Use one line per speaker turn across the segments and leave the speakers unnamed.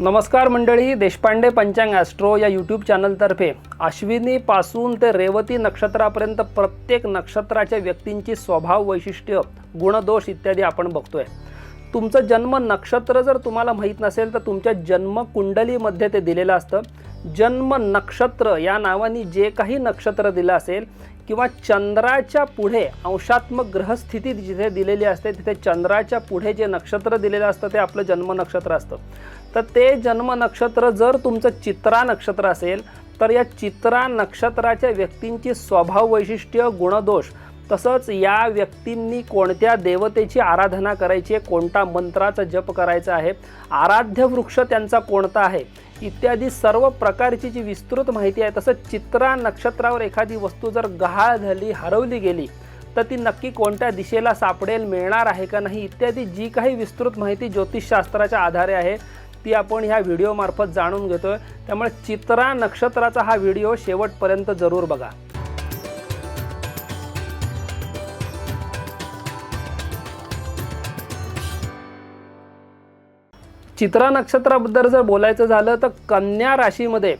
नमस्कार मंडळी देशपांडे पंचांग ॲस्ट्रो या यूट्यूब चॅनलतर्फे. अश्विनीपासून ते रेवती नक्षत्रापर्यंत प्रत्येक नक्षत्राच्या व्यक्तींची स्वभाव वैशिष्ट्य गुणदोष इत्यादी आपण बघतोय. तुमचं जन्म नक्षत्र जर तुम्हाला माहीत नसेल तर तुमच्या जन्म कुंडलीमध्ये ते दिलेलं असतं. जन्म नक्षत्र या नावाने जे काही नक्षत्र दिलं असेल किंवा चंद्राच्या पुढे अंशात्मक ग्रहस्थिती जिथे दिलेली असते तिथे चंद्राच्या पुढे जे नक्षत्र दिलेलं असतं ते आपलं जन्म नक्षत्र असतं. तर ते जन्म नक्षत्र जर तुमचं चित्रा नक्षत्र असेल तर या चित्रा नक्षत्राच्या व्यक्तींची स्वभाव वैशिष्ट्य गुणदोष तसंच या व्यक्तींनी कोणत्या देवतेची आराधना करायची आहे कोणता मंत्राचा जप करायचा आहे आराध्य वृक्ष त्यांचा कोणता आहे इत्यादी सर्व प्रकारची जी विस्तृत माहिती आहे तसंच चित्रा नक्षत्रावर एखादी वस्तू जर गहाळ झाली हरवली गेली तर ती नक्की कोणत्या दिशेला सापडेल मिळणार आहे का नाही इत्यादी जी काही विस्तृत माहिती ज्योतिषशास्त्राच्या आधारे आहे ती आपण ह्या व्हिडिओमार्फत जाणून घेतोय. त्यामुळे चित्रा नक्षत्राचा हा व्हिडिओ शेवटपर्यंत जरूर बघा. चित्रा नक्षत्राबद्दल जर बोलायचं झालं तर कन्या राशीमध्ये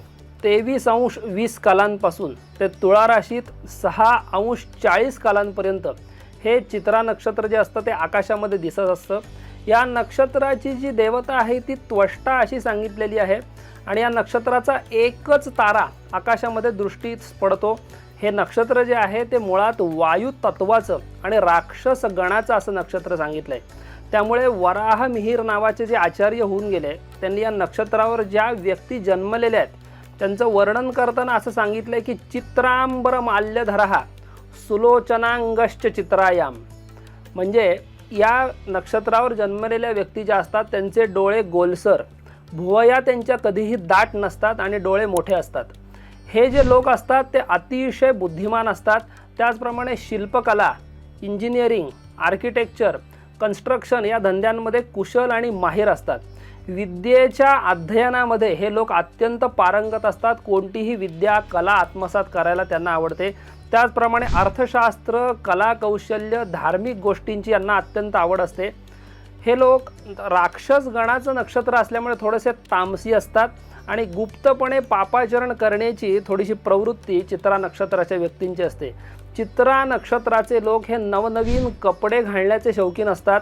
तेवीस अंश वीस कालांपासून ते तुळा राशीत सहा अंश चाळीस कालांपर्यंत हे चित्रा नक्षत्र जे असतं ते आकाशामध्ये दिसत असतं. या नक्षत्राची जी देवता आहे ती त्वष्टा अशी सांगितलेली आहे आणि या नक्षत्राचा एकच तारा आकाशामध्ये दृष्टीस पडतो. हे नक्षत्र जे आहे ते मुळात वायू तत्वाचं आणि राक्षस गणाचं असं नक्षत्र सांगितलं आहे त्यामुळे वराह मिहीर नावाचे जे आचार्य होऊन गेले त्यांनी या नक्षत्रावर ज्या व्यक्ती जन्मलेल्या आहेत त्यांचं वर्णन करताना असं सांगितलं आहे की चित्रांबर माल्यधरहा सुलोचनांगश्च चित्रायाम. म्हणजे या नक्षत्रावर जन्मलेल्या व्यक्ती ज्या असतात त्यांचे डोळे गोलसर. भुवया त्यांच्या कधीही दाट नसतात आणि डोळे मोठे असतात. हे जे लोक असतात ते अतिशय बुद्धिमान असतात. त्याचप्रमाणे शिल्पकला इंजिनिअरिंग आर्किटेक्चर कन्स्ट्रक्शन या धंद्यांमध्ये कुशल आणि माहीर असतात. विद्येच्या अध्ययनामध्ये हे लोक अत्यंत पारंगत असतात. कोणतीही विद्या कला आत्मसात करायला त्यांना आवडते. त्याचप्रमाणे अर्थशास्त्र कला कौशल्य धार्मिक गोष्टींची यांना अत्यंत आवड असते. हे लोक राक्षस गणाचं नक्षत्र असल्यामुळे थोडेसे तामसी असतात आणि गुप्तपणे पापाचरण करण्याची थोडीशी प्रवृत्ती चित्रा नक्षत्राच्या व्यक्तींची असते. चित्रा नक्षत्राचे लोक हे नवनवीन कपडे घालण्याचे शौकीन असतात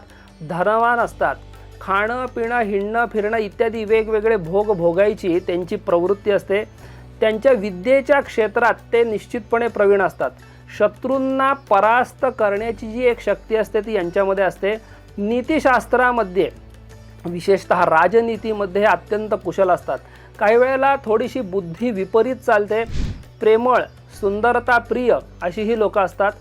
धनवान असतात. खाणं पिणं हिंडणं फिरणं इत्यादी वेगवेगळे भोग भोगायची त्यांची प्रवृत्ती असते. त्यांच्या विद्येच्या क्षेत्रात ते निश्चितपणे प्रवीण असतात. शत्रूंना परास्त करण्याची जी एक शक्ती असते ती यांच्यामध्ये असते. नीतिशास्त्रामध्ये विशेषतः राजनीतीमध्ये अत्यंत कुशल असतात. काही वेळेला थोडीशी बुद्धी विपरीत चालते प्रेमळ सुंदरता प्रिय अशी ही लोकं असतात.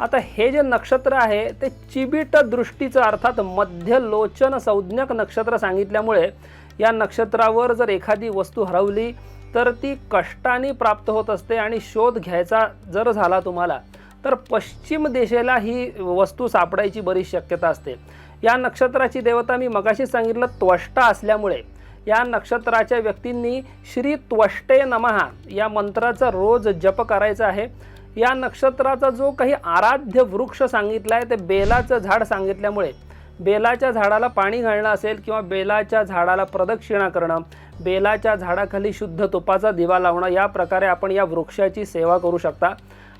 आता हे जे नक्षत्र आहे ते चिबिट दृष्टीचं अर्थात मध्यलोचन संज्ञक नक्षत्र सांगितल्यामुळे या नक्षत्रावर जर एखादी वस्तू हरवली तर ती कष्टाने प्राप्त होत असते आणि शोध घ्यायचा जर झाला तुम्हाला तर पश्चिम दिशेला ही वस्तू सापडायची बरीच शक्यता असते. या नक्षत्राची देवता मी मगाशी सांगितलं त्वष्टा असल्यामुळे. या नक्षत्राच्या व्यक्तींनी श्री त्वष्टे नमहा या मंत्राचा रोज जप करायचा आहे. या नक्षत्राचा जो काही आराध्य वृक्ष सांगितला आहे ते बेलाचं झाड सांगितल्यामुळे. बेलाच्या झाडाला पाणी घालणं असेल किंवा बेलाच्या झाडाला प्रदक्षिणा करणं बेलाच्या झाडाखाली शुद्ध तुपाचा दिवा लावणं या प्रकारे आपण या वृक्षाची सेवा करू शकता.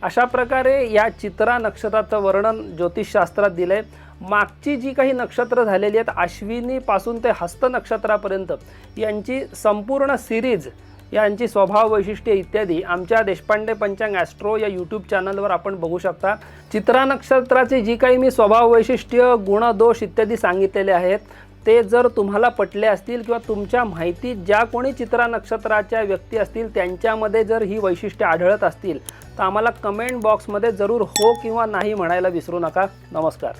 अशा प्रकारे या चित्रा नक्षत्राचं वर्णन ज्योतिषशास्त्रात दिलं आहे मागची जी काही नक्षत्र झालेली आहेत अश्विनीपासून ते हस्त नक्षत्रापर्यंत यांची संपूर्ण सिरीज यांची स्वभाव वैशिष्ट्ये इत्यादी आमच्या देशपांडे पंचांग ॲस्ट्रो या यूट्यूब चॅनलवर आपण बघू शकता. चित्रानक्षत्राचे जी काही मी स्वभाव वैशिष्ट्य गुणदोष इत्यादी सांगितलेले आहेत ते जर तुम्हाला पटले असतील किंवा तुमच्या माहितीत ज्या कोणी चित्रा नक्षत्राच्या व्यक्ती असतील त्यांच्यामध्ये जर ही वैशिष्ट्ये आढळत असतील तर आम्हाला कमेंट बॉक्समध्ये जरूर हो किंवा नाही म्हणायला विसरू नका. नमस्कार.